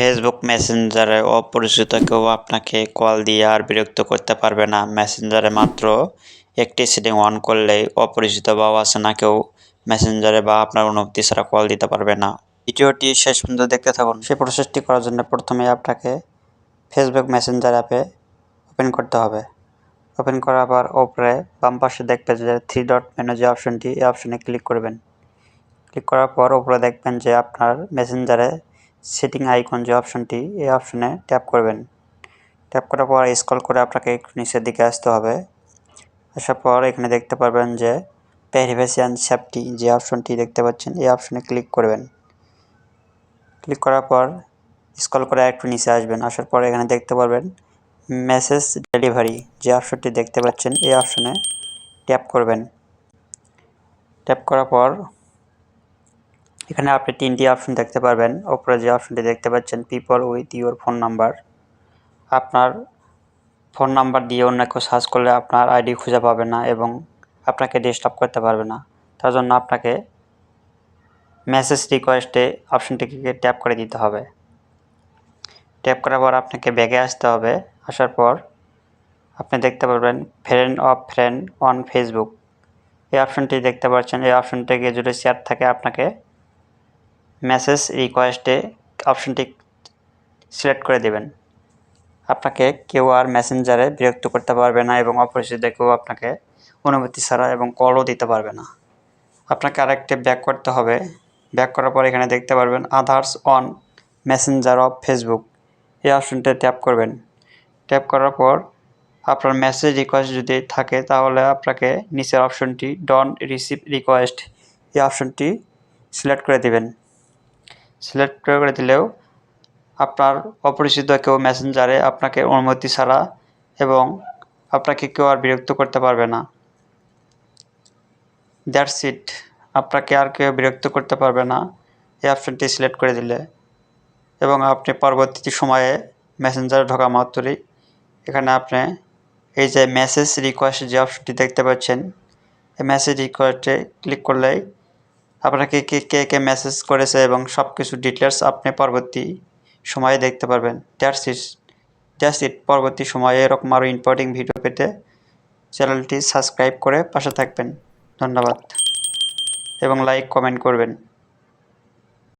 Facebook মেসেঞ্জারে অপরিচিত কেউ আপনাকে কল দিয়ে আর বিরক্ত করতে পারবে না। মেসেঞ্জারে মাত্র একটি সেটিং অন করলেই অপরিচিত বা অচেনা কেউ মেসেঞ্জারে বা আপনার অনুমতি ছাড়া কল দিতে পারবে না। ভিডিওটি শেষ পর্যন্ত দেখতে থাকুন। সেই প্রসেসটি করার জন্য প্রথমে আপনাকে ফেসবুক মেসেঞ্জার অ্যাপে ওপেন করতে হবে। ওপেন করার পর ওপরে বাম পাশে দেখবেন যে থ্রি ডট মেনু যে অপশনটি এই অপশনে ক্লিক করবেন। ক্লিক করার পর ওপরে দেখবেন যে আপনার মেসেঞ্জারে সেটিং আইকন যে অপশনটি এই অপশনে ট্যাপ করবেন। ট্যাপ করার পর স্ক্রল করে আপনাকে একটু নিচের দিকে আসতে হবে। আসার পর এখানে দেখতে পারবেন যে প্যারিভেসি অ্যান্ড সেফটি যে অপশনটি দেখতে পাচ্ছেন, এই অপশনে ক্লিক করবেন। ক্লিক করার পর স্ক্রল করে একটু নিচে আসবেন। আসার পর এখানে দেখতে পারবেন মেসেজ ডেলিভারি যে অপশনটি দেখতে পাচ্ছেন, এই অপশনে ট্যাপ করবেন। ট্যাপ করার পর এখানে আপনি তিনটি অপশন দেখতে পারবেন। ওপরে যে অপশনটি দেখতে পাচ্ছেন people with your phone number আপনার ফোন নাম্বার দিয়ে অন্য কেউ সার্চ করলে আপনার আইডি খুঁজে পাবে না এবং আপনাকে ডিস্টার্ব করতে পারবে না। তার জন্য আপনাকে মেসেজ রিকোয়েস্টে অপশনটিকে ট্যাপ করে দিতে হবে। ট্যাপ করার পর আপনাকে ব্যাগে আসতে হবে। আসার পর আপনি দেখতে পারবেন friend of friend on Facebook এই অপশনটি দেখতে পাচ্ছেন। এই অপশনটিকে যদি শেয়ার থাকে, আপনাকে মেসেজ রিকোয়েস্টে অপশনটি সিলেক্ট করে দেবেন। আপনাকে কেউ আর মেসেঞ্জারে বিরক্ত করতে পারবে না এবং অপরিচিত কেউ আপনাকে অনুমতি ছাড়া এবং কলও দিতে পারবে না। আপনাকে আরেকটি ব্যাক করতে হবে। ব্যাক করার পর এখানে দেখতে পারবেন others on Messenger of Facebook এই অপশনটা ট্যাপ করবেন। ট্যাপ করার পর আপনার মেসেজ রিকোয়েস্ট যদি থাকে তাহলে আপনাকে নিচের অপশনটি ডন রিসিভ রিকোয়েস্ট এই অপশনটি সিলেক্ট করে দেবেন। সিলেক্ট করে দিলেও আপনার অপরিচিত কেউ মেসেঞ্জারে আপনাকে অনুমতি ছাড়া এবং আপনাকে কেউ আর বিরক্ত করতে পারবে না। দ্যাটস ইট আপনাকে আর কেউ বিরক্ত করতে পারবে না এই অপশনটি সিলেক্ট করে দিলে। এবং আপনি পরবর্তী সময়ে মেসেঞ্জারে ঢোকা মাত্রই এখানে আপনি এই যে মেসেজ রিকোয়েস্ট যে অপশনটি দেখতে পাচ্ছেন, এই মেসেজ রিকোয়েস্টে ক্লিক করলেই আপনাকে কে কে কে মেসেজ করেছে এবং সব কিছু ডিটেলস আপনি পরবর্তী সময়ে দেখতে পারবেন। দ্যাটস ইট দ্যাটস ইট পরবর্তী সময়ে এরকম আরও ইম্পর্টিং ভিডিও পেতে চ্যানেলটি সাবস্ক্রাইব করে পাশে থাকবেন। ধন্যবাদ। এবং লাইক কমেন্ট করবেন।